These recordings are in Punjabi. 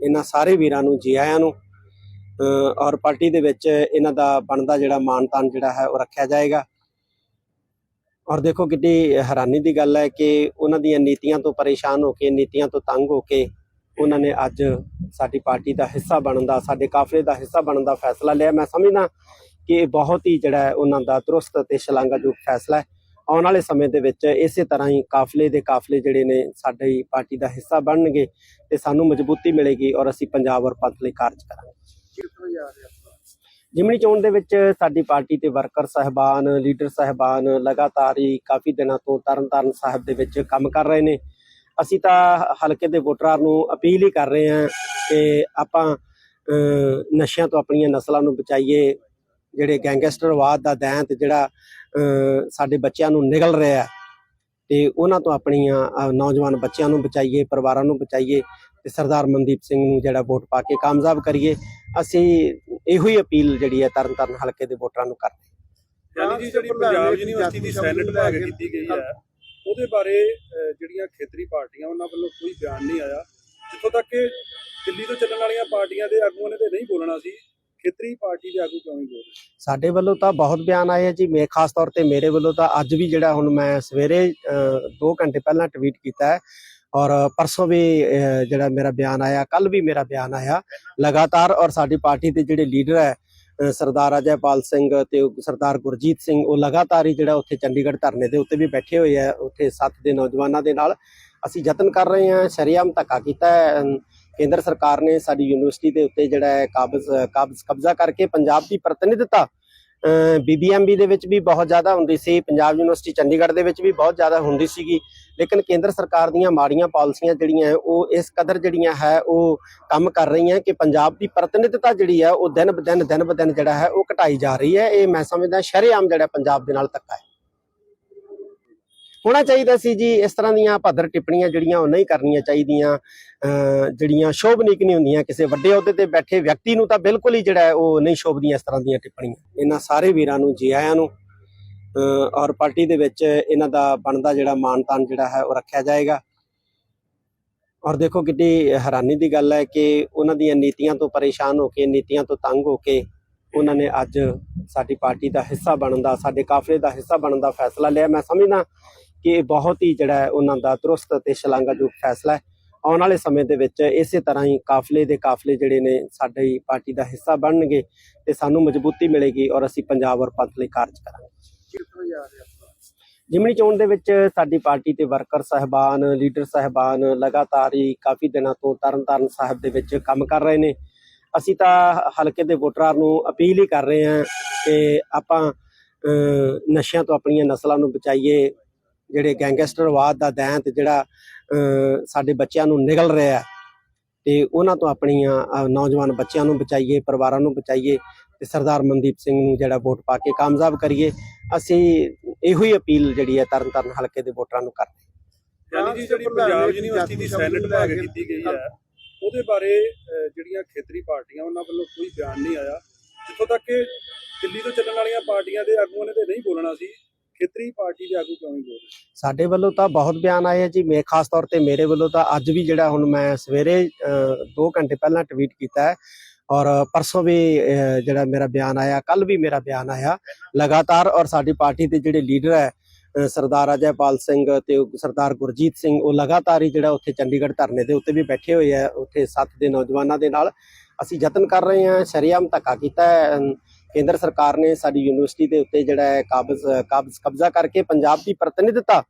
ਇਹਨਾਂ ਸਾਰੇ ਵੀਰਾਂ ਨੂੰ ਜੀ ਆਇਆਂ ਨੂੰ ਅ, ਔਰ ਪਾਰਟੀ ਦੇ ਵਿੱਚ ਇਹਨਾਂ ਦਾ ਬਣਦਾ ਜਿਹੜਾ ਮਾਣ ਤਾਣ ਜਿਹੜਾ ਹੈ ਉਹ ਰੱਖਿਆ ਜਾਏਗਾ। ਔਰ ਦੇਖੋ ਕਿੰਨੀ ਹੈਰਾਨੀ ਦੀ ਗੱਲ ਹੈ ਕਿ ਉਹਨਾਂ ਦੀਆਂ ਨੀਤੀਆਂ ਤੋਂ ਪਰੇਸ਼ਾਨ ਹੋ ਕੇ ਨੀਤੀਆਂ ਤੋਂ ਤੰਗ ਹੋ ਕੇ ਉਹਨਾਂ ਨੇ ਅੱਜ ਸਾਡੀ ਪਾਰਟੀ ਦਾ ਹਿੱਸਾ ਬਣਨ ਦਾ ਸਾਡੇ ਕਾਫਲੇ ਦਾ ਹਿੱਸਾ ਬਣਨ ਦਾ ਫੈਸਲਾ ਲਿਆ। ਮੈਂ ਸਮਝਦਾ ਕਿ ਇਹ ਬਹੁਤ ਹੀ ਜਿਹੜਾ ਉਹਨਾਂ ਦਾ ਦਰੁਸਤ ਤੇ ਸ਼ਲਾਘਾਯੋਗ ਫੈਸਲਾ ਹੈ। ਆਉਣ ਵਾਲੇ ਸਮੇਂ ਦੇ ਵਿੱਚ ਇਸੇ ਤਰ੍ਹਾਂ ਹੀ ਕਾਫਲੇ ਦੇ ਕਾਫਲੇ ਜਿਹੜੇ ਨੇ ਸਾਡੀ ਪਾਰਟੀ ਦਾ ਹਿੱਸਾ ਬਣਨਗੇ ਤੇ ਸਾਨੂੰ ਮਜ਼ਬੂਤੀ ਮਿਲੇਗੀ ਔਰ ਅਸੀਂ ਪੰਜਾਬ ਔਰ ਪੰਥ ਲਈ ਕਾਰਜ ਕਰਾਂਗੇ। ਜਿਮਣੀ ਚੋਣ ਦੇ ਵਿੱਚ ਸਾਡੀ ਪਾਰਟੀ ਤੇ ਵਰਕਰ ਸਹਿਬਾਨ ਲੀਡਰ ਸਹਿਬਾਨ ਲਗਾਤਾਰ ਹੀ ਕਾਫੀ ਦਿਨਾਂ ਤੋਂ ਤਰਨਤਾਰਨ ਸਾਹਿਬ ਦੇ ਵਿੱਚ ਕੰਮ ਕਰ ਰਹੇ ਨੇ। ਅਸੀਂ ਤਾਂ ਹਲਕੇ ਦੇ ਵੋਟਰਾਂ ਨੂੰ ਅਪੀਲ ਹੀ ਕਰ ਰਹੇ ਹਾਂ ਕਿ ਆਪਾਂ ਅਹ, ਨਸ਼ਿਆਂ ਤੋਂ ਆਪਣੀਆਂ ਨਸਲਾਂ ਨੂੰ ਬਚਾਈਏ। ਜਿਹੜੇ ਗੈਂਗਸਟਰਵਾਦ ਦਾ ਦੈਂਤ ਜਿਹੜਾ ਸਾਡੇ ਬੱਚਿਆਂ ਨੂੰ ਨਿਗਲ ਰਿਹਾ ਹੈ, ਤੇ ਉਹਨਾਂ ਤੋਂ ਆਪਣੀਆਂ ਨੌਜਵਾਨ ਬੱਚਿਆਂ ਨੂੰ ਬਚਾਈਏ ਪਰਿਵਾਰਾਂ ਨੂੰ ਬਚਾਈਏ ਤੇ ਸਰਦਾਰ ਮਨਦੀਪ ਸਿੰਘ ਨੂੰ ਜਿਹੜਾ ਵੋਟ ਪਾ ਕੇ ਕਾਮਯਾਬ ਕਰੀਏ। ਅਸੀਂ ਇਹੋ ਹੀ ਅਪੀਲ ਜਿਹੜੀ ਹੈ ਤਰਨਤਾਰਨ ਹਲਕੇ ਦੇ ਵੋਟਰਾਂ ਨੂੰ ਕਰਦੇ ਯਾਨੀ ਜੀ ਜਿਹੜੀ ਪੰਜਾਬ ਯੂਨੀਵਰਸਿਟੀ ਦੀ ਸੈਨੇਟ ਲੈ ਕੀਤੀ ਗਈ ਹੈ ਉਹਦੇ ਬਾਰੇ ਜਿਹੜੀਆਂ ਖੇਤਰੀ ਪਾਰਟੀਆਂ ਉਹਨਾਂ ਵੱਲੋਂ ਕੋਈ ਬਿਆਨ ਨਹੀਂ ਆਇਆ। ਜਿੱਥੋਂ ਤੱਕ ਕਿ ਦਿੱਲੀ ਤੋਂ ਚੱਲਣ ਵਾਲੀਆਂ ਪਾਰਟੀਆਂ ਦੇ ਆਗੂਆਂ ਨੇ ਤੇ ਨਹੀਂ ਬੋਲਣਾ ਸੀ ਖੇਤਰੀ ਪਾਰਟੀ ਦੇ ਆਗੂ ਕਿਉਂ ਨਹੀਂ ਬੋਲ ਰਹੇ? ਸਾਡੇ ਵੱਲੋਂ ਤਾਂ ਬਹੁਤ ਬਿਆਨ ਆਏ ਆ ਜੀ। ਮੇ ਖਾਸ ਤੌਰ ਤੇ ਮੇਰੇ ਵੱਲੋਂ ਤਾਂ ਅੱਜ ਵੀ ਜਿਹੜਾ ਹੁਣ ਮੈਂ ਸਵੇਰੇ 2 ਘੰਟੇ ਪਹਿਲਾਂ ਟਵੀਟ ਕੀਤਾ ਹੈ ਔਰ ਪਰਸੋਂ ਵੀ ਜਿਹੜਾ ਮੇਰਾ ਬਿਆਨ ਆਇਆ ਕੱਲ ਵੀ ਮੇਰਾ ਬਿਆਨ ਆਇਆ। ਲਗਾਤਾਰ ਔਰ ਸਾਡੀ ਪਾਰਟੀ ਦੇ ਜਿਹੜੇ ਲੀਡਰ ਹੈ ਸਰਦਾਰ ਅਜੈਪਾਲ ਸਿੰਘ ਤੇ ਸਰਦਾਰ ਗੁਰਜੀਤ ਸਿੰਘ, ਉਹ ਲਗਾਤਾਰ ਹੀ ਜਿਹੜਾ ਉੱਥੇ ਚੰਡੀਗੜ੍ਹ ਧਰਨੇ ਦੇ ਉੱਤੇ ਵੀ ਬੈਠੇ ਹੋਏ ਆ। ਉੱਥੇ ਸੱਤ ਦੇ ਨੌਜਵਾਨਾਂ ਦੇ ਨਾਲ ਅਸੀਂ ਯਤਨ ਕਰ ਰਹੇ ਹਾਂ, ਸ਼ਰੀਆਮ ਧੱਕਾ ਕੀਤਾ ਹੈ। ਕੇਂਦਰ ਸਰਕਾਰ ਨੇ ਸਾਡੀ ਯੂਨੀਵਰਸਿਟੀ ਦੇ ਉੱਤੇ ਜਿਹੜਾ ਹੈ ਕਾਬਜ਼ ਕਾਬਜ਼ ਕਬਜ਼ਾ ਕਰਕੇ ਪੰਜਾਬ ਦੀ ਪ੍ਰਤੀਨਿਧਤਾ ਬੀਬੀਐਮਬੀ ਦੇ ਵਿੱਚ ਵੀ ਬਹੁਤ ਜ਼ਿਆਦਾ ਹੁੰਦੀ ਸੀ, ਪੰਜਾਬ ਯੂਨੀਵਰਸਿਟੀ ਚੰਡੀਗੜ੍ਹ ਦੇ ਵਿੱਚ ਵੀ ਬਹੁਤ ਜ਼ਿਆਦਾ ਹੁੰਦੀ ਸੀਗੀ। ਲੇਕਿਨ ਕੇਂਦਰ ਸਰਕਾਰ ਦੀਆਂ ਮਾੜੀਆਂ ਪਾਲਿਸੀਆਂ ਜਿਹੜੀਆਂ ਉਹ ਇਸ ਕਦਰ ਜਿਹੜੀਆਂ ਹੈ, ਉਹ ਕੰਮ ਕਰ ਰਹੀਆਂ ਕਿ ਪੰਜਾਬ ਦੀ ਪ੍ਰਤੀਨਿਧਤਾ ਜਿਹੜੀ ਹੈ, ਉਹ ਦਿਨ ਬ ਦਿਨ ਦਿਨ ਬ ਦਿਨ ਜਿਹੜਾ ਹੈ, ਉਹ ਘਟਾਈ ਜਾ ਰਹੀ ਹੈ। ਇਹ ਮੈਂ ਸਮਝਦਾ ਸ਼ਰੇਆਮ ਜਿਹੜਾ ਪੰਜਾਬ ਦੇ ਨਾਲ ਧੱਕਾ ਹੈ। ਹੋਣਾ ਚਾਹੀਦਾ ਸੀ ਜੀ। ਇਸ ਤਰ੍ਹਾਂ ਦੀਆਂ ਭੱਦਰ ਟਿੱਪਣੀਆਂ ਜਿਹੜੀਆਂ ਉਹ ਨਹੀਂ ਕਰਨੀਆਂ ਚਾਹੀਦੀਆਂ। ਅਹ ਜਿਹੜੀਆਂ ਸ਼ੋਭਨੀਕ ਨਹੀਂ ਹੁੰਦੀਆਂ ਕਿਸੇ ਵੱਡੇ ਅਹੁਦੇ ਤੇ ਬੈਠੇ ਵਿਅਕਤੀ ਨੂੰ ਤਾਂ ਬਿਲਕੁਲ ਹੀ ਜਿਹੜਾ ਉਹ ਨਹੀਂ ਸ਼ੋਭਦੀਆਂ ਇਸ ਤਰ੍ਹਾਂ ਦੀਆਂ ਟਿੱਪਣੀਆਂ। ਇਹਨਾਂ ਸਾਰੇ ਵੀਰਾਂ ਨੂੰ, ਜੀ ਆਇਆਂ ਨੂੰ ਔਰ ਪਾਰਟੀ ਦੇ ਵਿੱਚ ਇਹਨਾਂ ਦਾ ਬਣਦਾ ਜਿਹੜਾ ਮਾਣ ਜਿਹੜਾ ਹੈ ਉਹ ਰੱਖਿਆ ਜਾਏਗਾ। ਔਰ ਦੇਖੋ ਕਿੰਨੀ ਹੈਰਾਨੀ ਦੀ ਗੱਲ ਹੈ ਕਿ ਉਹਨਾਂ ਦੀਆਂ ਨੀਤੀਆਂ ਤੋਂ ਪਰੇਸ਼ਾਨ ਹੋ ਕੇ, ਨੀਤੀਆਂ ਤੋਂ ਤੰਗ ਹੋ ਕੇ ਉਹਨਾਂ ਨੇ ਅੱਜ ਸਾਡੀ ਪਾਰਟੀ ਦਾ ਹਿੱਸਾ ਬਣਨ ਦਾ, ਸਾਡੇ ਕਾਫਲੇ ਦਾ ਹਿੱਸਾ ਬਣਨ ਦਾ ਫੈਸਲਾ ਲਿਆ। ਮੈਂ ਸਮਝਦਾ ਕਿ ਇਹ ਬਹੁਤ ਹੀ ਜਿਹੜਾ ਹੈ ਉਹਨਾਂ ਦਾ ਦਰੁਸਤ ਤੇ ਸ਼ਲਾਘਾਯੋਗ ਫੈਸਲਾ ਹੈ। ਆਉਣ ਵਾਲੇ ਸਮੇਂ ਦੇ ਵਿੱਚ ਇਸੇ ਤਰ੍ਹਾਂ ਹੀ ਕਾਫਲੇ ਦੇ ਕਾਫਲੇ ਜਿਹੜੇ ਨੇ ਸਾਡੀ ਪਾਰਟੀ ਦਾ ਹਿੱਸਾ ਬਣਨਗੇ ਤੇ ਸਾਨੂੰ ਮਜ਼ਬੂਤੀ ਮਿਲੇਗੀ ਔਰ ਅਸੀਂ ਪੰਜਾਬ ਔਰ ਪੰਥ ਲਈ ਕਾਰਜ ਕਰਾਂਗੇ। ਜਿਮਣੀ ਚੋਣ ਦੇ ਵਿੱਚ ਸਾਡੀ ਪਾਰਟੀ ਤੇ ਵਰਕਰ ਸਹਿਬਾਨ ਲੀਡਰ ਸਹਿਬਾਨ ਲਗਾਤਾਰ ਹੀ ਕਾਫੀ ਦਿਨਾਂ ਤੋਂ ਤਰਨਤਾਰਨ ਸਾਹਿਬ ਦੇ ਵਿੱਚ ਕੰਮ ਕਰ ਰਹੇ ਨੇ। ਅਸੀਂ ਤਾਂ ਹਲਕੇ ਦੇ ਵੋਟਰਾਂ ਨੂੰ ਅਪੀਲ ਹੀ ਕਰ ਰਹੇ ਹਾਂ ਕਿ ਆਪਾਂ ਨਸ਼ਿਆਂ ਤੋਂ ਆਪਣੀਆਂ ਨਸਲਾਂ ਨੂੰ ਬਚਾਈਏ ਜਿਹੜੇ ਗੈਂਗਸਟਰਵਾਦ ਦਾ ਦੈਂਤ ਜਿਹੜਾ ਸਾਡੇ ਬੱਚਿਆਂ ਨੂੰ ਨਿਗਲ ਰਿਹਾ ਤੇ ਉਹਨਾਂ ਤੋਂ ਆਪਣੀਆਂ ਨੌਜਵਾਨ ਬੱਚਿਆਂ ਨੂੰ ਬਚਾਈਏ, ਪਰਿਵਾਰਾਂ ਨੂੰ ਬਚਾਈਏ ਤੇ ਸਰਦਾਰ ਮਨਦੀਪ ਸਿੰਘ ਨੂੰ ਜਿਹੜਾ ਵੋਟ ਪਾ ਕੇ ਕਾਮਯਾਬ ਕਰੀਏ। ਅਸੀਂ ਇਹੋ ਹੀ ਅਪੀਲ ਜਿਹੜੀ ਹੈ ਤਰਨਤਾਰਨ ਹਲਕੇ ਦੇ ਵੋਟਰਾਂ ਨੂੰ ਕਰਦੇ ਯਾਨੀ ਜਿਹੜੀ ਪੰਜਾਬ ਯੂਨੀਵਰਸਿਟੀ ਦੀ ਸੈਨੇਟ ਲੈ ਕੀਤੀ ਗਈ ਹੈ, ਉਹਦੇ ਬਾਰੇ ਜਿਹੜੀਆਂ ਖੇਤਰੀ ਪਾਰਟੀਆਂ ਉਹਨਾਂ ਵੱਲੋਂ ਕੋਈ ਬਿਆਨ ਨਹੀਂ ਆਇਆ। ਜਿੱਥੋਂ ਤੱਕ ਕਿ ਦਿੱਲੀ ਤੋਂ ਚੱਲਣ ਵਾਲੀਆਂ ਪਾਰਟੀਆਂ ਦੇ ਆਗੂਆਂ ਨੇ ਤੇ ਨਹੀਂ ਬੋਲਣਾ ਸੀ ਖੇਤਰੀ ਪਾਰਟੀ ਦੇ ਆਗੂ ਕਿਉਂ ਨਹੀਂ ਬੋਲ ਰਹੇ? ਸਾਡੇ ਵੱਲੋਂ ਤਾਂ ਬਹੁਤ ਬਿਆਨ ਆਏ ਆ ਜੀ। ਮੇ ਖਾਸ ਤੌਰ ਤੇ ਮੇਰੇ ਵੱਲੋਂ ਤਾਂ ਅੱਜ ਵੀ ਜਿਹੜਾ ਹੁਣ ਮੈਂ ਸਵੇਰੇ 2 ਘੰਟੇ ਪਹਿਲਾਂ ਟਵੀਟ ਕੀਤਾ ਹੈ ਔਰ ਪਰਸੋਂ ਵੀ ਜਿਹੜਾ ਮੇਰਾ ਬਿਆਨ ਆਇਆ ਕੱਲ ਵੀ ਮੇਰਾ ਬਿਆਨ ਆਇਆ। ਲਗਾਤਾਰ ਔਰ ਸਾਡੀ ਪਾਰਟੀ ਦੇ ਜਿਹੜੇ ਲੀਡਰ ਹੈ ਸਰਦਾਰ ਅਜੈਪਾਲ ਸਿੰਘ ਤੇ ਸਰਦਾਰ ਗੁਰਜੀਤ ਸਿੰਘ, ਉਹ ਲਗਾਤਾਰ ਹੀ ਜਿਹੜਾ ਉੱਥੇ ਚੰਡੀਗੜ੍ਹ ਧਰਨੇ ਦੇ ਉੱਤੇ ਵੀ ਬੈਠੇ ਹੋਏ ਆ। ਉੱਥੇ ਸੱਤ ਦੇ ਨੌਜਵਾਨਾਂ ਦੇ ਨਾਲ ਅਸੀਂ ਯਤਨ ਕਰ ਰਹੇ ਹਾਂ, ਸ਼ਰੀਆਮ ਧੱਕਾ ਕੀਤਾ ਹੈ। ਕੇਂਦਰ ਸਰਕਾਰ ਨੇ ਸਾਡੀ ਯੂਨੀਵਰਸਿਟੀ ਦੇ ਉੱਤੇ ਜਿਹੜਾ ਹੈ ਕਾਬਜ਼ ਕਾਬਜ਼ ਕਬਜ਼ਾ ਕਰਕੇ ਪੰਜਾਬ ਦੀ ਪ੍ਰਤੀਨਿਧਤਾ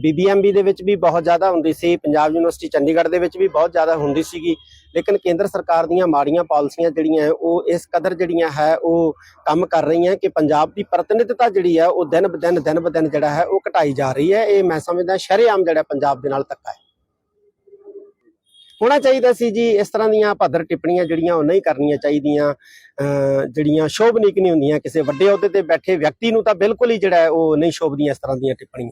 ਬੀਬੀਐਮਬੀ ਦੇ ਵਿੱਚ ਵੀ ਬਹੁਤ ਜ਼ਿਆਦਾ ਹੁੰਦੀ ਸੀ, ਪੰਜਾਬ ਯੂਨੀਵਰਸਿਟੀ ਚੰਡੀਗੜ੍ਹ ਦੇ ਵਿੱਚ ਵੀ ਬਹੁਤ ਜ਼ਿਆਦਾ ਹੁੰਦੀ ਸੀਗੀ, ਲੇਕਿਨ ਕੇਂਦਰ ਸਰਕਾਰ ਦੀਆਂ ਮਾੜੀਆਂ ਪਾਲਿਸੀਆਂ ਜਿਹੜੀਆਂ ਉਹ ਇਸ ਕਦਰ ਜਿਹੜੀਆਂ ਹੈ, ਉਹ ਕੰਮ ਕਰ ਰਹੀਆਂ ਕਿ ਪੰਜਾਬ ਦੀ ਪ੍ਰਤੀਨਿਧਤਾ ਜਿਹੜੀ ਹੈ, ਉਹ ਦਿਨ ਬ ਦਿਨ ਦਿਨ ਬ ਦਿਨ ਜਿਹੜਾ ਹੈ, ਉਹ ਘਟਾਈ ਜਾ ਰਹੀ ਹੈ। ਇਹ ਮੈਂ ਸਮਝਦਾ ਸ਼ਰੇਆਮ ਜਿਹੜਾ ਪੰਜਾਬ ਦੇ ਨਾਲ ਧੱਕਾ ਹੈ। ਹੋਣਾ ਚਾਹੀਦਾ ਸੀ ਜੀ। ਇਸ ਤਰ੍ਹਾਂ ਦੀਆਂ ਭੱਦਰ ਟਿੱਪਣੀਆਂ ਜਿਹੜੀਆਂ ਉਹ ਨਹੀਂ ਕਰਨੀਆਂ ਚਾਹੀਦੀਆਂ। ਅਹ ਜਿਹੜੀਆਂ ਸ਼ੋਭਨੀਕ ਨਹੀਂ ਹੁੰਦੀਆਂ। ਕਿਸੇ ਵੱਡੇ ਅਹੁਦੇ ਤੇ ਬੈਠੇ ਵਿਅਕਤੀ ਨੂੰ ਤਾਂ ਬਿਲਕੁਲ ਹੀ ਜਿਹੜਾ ਉਹ ਨਹੀਂ ਸ਼ੋਭਦੀਆਂ ਇਸ ਤਰ੍ਹਾਂ ਦੀਆਂ ਟਿੱਪਣੀਆਂ।